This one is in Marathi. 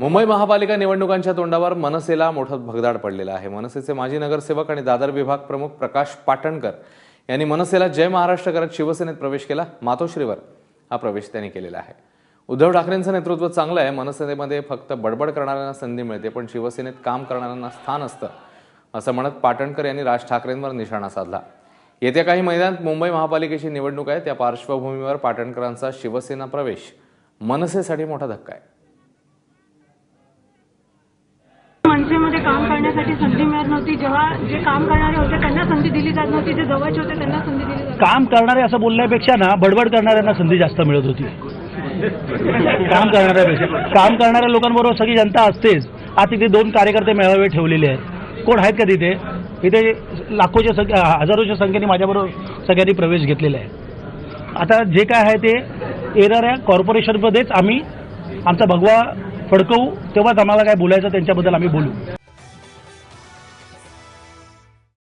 मुंबई महापालिका निवडणुकांच्या तोंडावर मनसेला मोठं भगदाड पडलेलं आहे. मनसेचे माजी नगरसेवक आणि दादर विभाग प्रमुख प्रकाश पाटणकर यांनी मनसेला जय महाराष्ट्र करत शिवसेनेत प्रवेश केला. मातोश्रीवर हा प्रवेश त्यांनी केलेला आहे. उद्धव ठाकरेंचं नेतृत्व चांगलं आहे. मनसेमध्ये फक्त बडबड करणाऱ्यांना संधी मिळते पण शिवसेनेत काम करणाऱ्यांना स्थान असतं असं म्हणत पाटणकर यांनी राज ठाकरेंवर निशाणा साधला. येत्या काही महिन्यात मुंबई महापालिकेची निवडणूक आहे. त्या पार्श्वभूमीवर पाटणकरांचा शिवसेना प्रवेश मनसेसाठी मोठा धक्का आहे. करण्यासाठी संधी मिळत नव्हती. जेव्हा जे काम करणारे होते त्यांना संधी दिली जात नव्हती. जे जवळचे होते त्यांना संधी दिली जात काम करणारे असं बोलण्यापेक्षा ना बडबड करणाऱ्यांना संधी जास्त मिळत होती. काम करणाऱ्यापेक्षा. काम करणाऱ्या लोकांबरोबर सगळी जनता असतेच. आज तिथे दोन कार्यकर्ते मेळावे ठेवलेले आहेत. कोण आहेत का तिथे? इथे लाखोच्या संख्या हजारोच्या संख्येने माझ्याबरोबर सगळ्यांनी प्रवेश घेतलेला आहे. आता जे काय आहे ते येणाऱ्या कॉर्पोरेशनमध्येच आम्ही आमचा भगवा फडकवू तेव्हाच आम्हाला काय बोलायचं त्यांच्याबद्दल आम्ही बोलू.